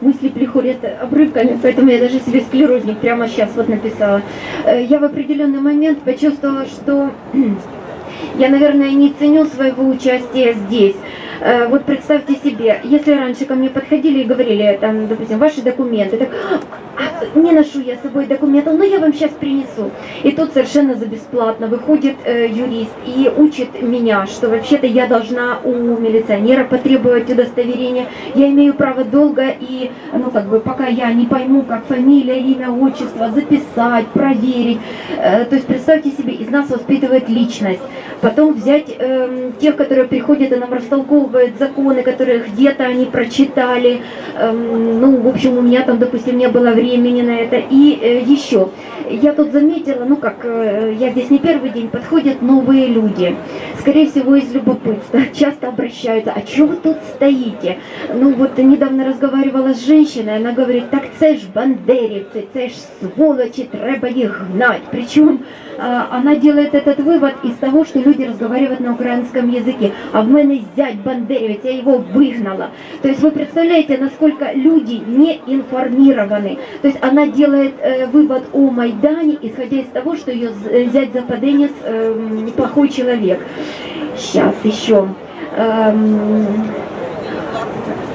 мысли приходят обрывками, поэтому я даже себе склерозник прямо сейчас вот написала. Э, Я в определенный момент почувствовала, что я, наверное, не ценю своего участия здесь. Э, Вот представьте себе, если раньше ко мне подходили и говорили, там, допустим, ваши документы, так, «А, не ношу я с собой документов, но я вам сейчас принесу. И тут совершенно за бесплатно выходит э, юрист и учит меня, что вообще-то я должна у милиционера потребовать удостоверения. Я имею право долго и, ну, как бы, пока я не пойму, как фамилия, имя, отчество, записать, проверить. Э, то есть представьте себе, из нас воспитывает личность. Потом взять эм, тех, которые приходят и нам растолковывают законы, которые где-то они прочитали. Эм, ну, в общем, у меня там, допустим, не было времени на это. И э, еще, я тут заметила, ну как, э, я здесь не первый день, подходят новые люди Скорее всего, из любопытства. Часто обращаются, а чего вы тут стоите? Ну вот недавно разговаривала с женщиной, она говорит, так це ж бандерівці, це ж сволочи, треба їх гнать. Причем а, она делает этот вывод из того, что люди разговаривают на украинском языке. А в мене зять бандерівець, я его выгнала. То есть вы представляете, насколько люди не информированы. То есть она делает э, вывод о Майдане, исходя из того, что ее з- зять западенец э, неплохой человек. Сейчас еще. Эм,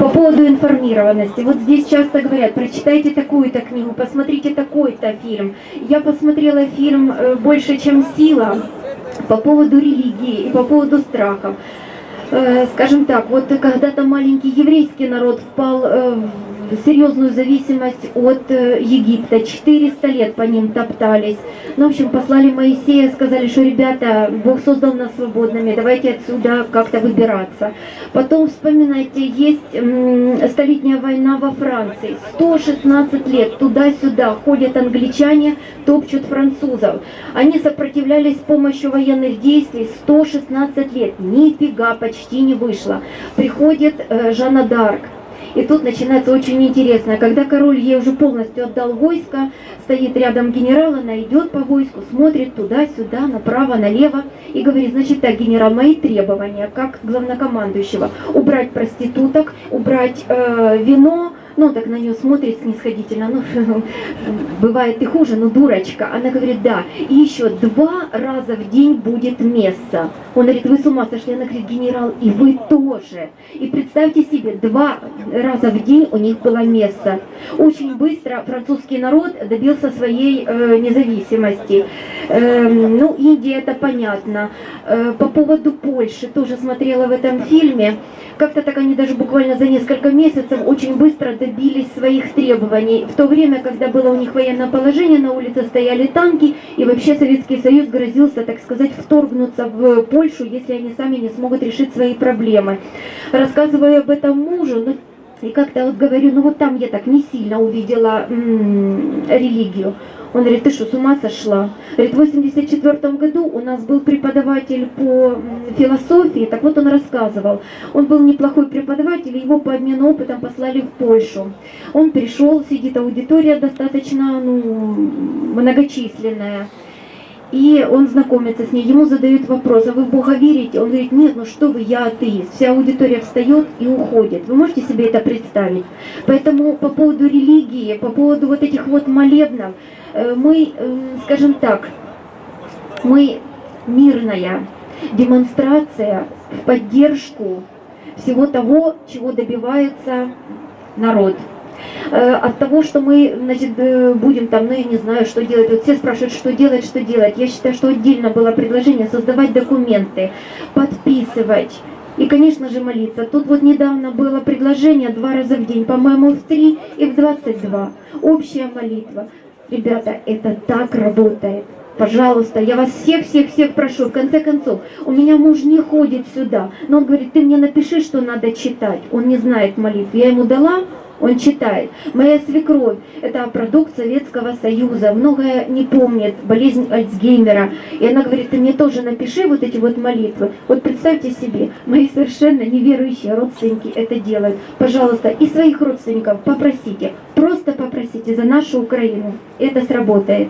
по поводу информированности. Вот здесь часто говорят, прочитайте такую-то книгу, посмотрите такой-то фильм. Я посмотрела фильм э, «Больше, чем сила» по поводу религии и по поводу страхов. Э, Скажем так, вот когда-то маленький еврейский народ впал э, в серьезную зависимость от э, Египта. 400 лет по ним топтались. Ну, в общем, послали Моисея, сказали, что, ребята, Бог создал нас свободными, давайте отсюда как-то выбираться. Потом, вспоминайте, есть столетняя война во Франции. 116 лет туда-сюда ходят англичане, топчут французов. Они сопротивлялись с помощью военных действий 116 лет. Нифига почти не вышло. Приходит э, Жанна Дарк. И тут начинается очень интересно. Когда король ей уже полностью отдал войско, стоит рядом генерал, она идет по войску, смотрит туда-сюда, направо, налево и говорит, значит так, генерал, мои требования, как главнокомандующего, убрать проституток, убрать э, вино, ну, так на нее смотрит снисходительно, ну, бывает и хуже, но дурочка. Она говорит, да, и еще два раза в день будет месса. Он говорит, вы с ума сошли? Она говорит, генерал, и вы тоже. И представьте себе, два раза в день у них было месса. Очень быстро французский народ добился своей э, независимости. Эм, ну, Индия, это понятно. Э, по поводу Польши, тоже смотрела в этом фильме. Как-то так они даже буквально за несколько месяцев очень быстро добились своих требований. В то время, когда было у них военное положение, на улице стояли танки, и вообще Советский Союз грозился, так сказать, вторгнуться в Польшу, если они сами не смогут решить свои проблемы. Рассказываю об этом мужу, ну, и как-то вот говорю, ну вот там я так не сильно увидела м, религию. Он говорит, ты что, с ума сошла? Говорит, в 84 году у нас был преподаватель по философии, так вот он рассказывал. Он был неплохой преподаватель, его по обмену опытом послали в Польшу. Он пришел, сидит аудитория достаточно ну, многочисленная. И он знакомится с ней, ему задают вопрос, а вы в Бога верите? Он говорит, нет, ну что вы, я атеист. Вся аудитория встает и уходит. Вы можете себе это представить? Поэтому по поводу религии, по поводу вот этих вот молебнов, э, мы, э, скажем так, мы мирная демонстрация в поддержку всего того, чего добивается народ. Э, От того, что мы значит, э, будем там, ну я не знаю, что делать. Вот все спрашивают, что делать, что делать. Я считаю, что отдельно было предложение создавать документы, подписывать. И, конечно же, молиться. Тут вот недавно было предложение два раза в день, по-моему, в 3 и в 22. Общая молитва. Ребята, это так работает. Пожалуйста, я вас всех-всех-всех прошу, в конце концов, у меня муж не ходит сюда, но он говорит, ты мне напиши, что надо читать. Он не знает молитву. Я ему дала, он читает. Моя свекровь – это продукт Советского Союза, многое не помнит, болезнь Альцгеймера. И она говорит, ты мне тоже напиши вот эти вот молитвы. Вот представьте себе, мои совершенно неверующие родственники это делают. Пожалуйста, и своих родственников попросите, просто попросите за нашу Украину. Это сработает.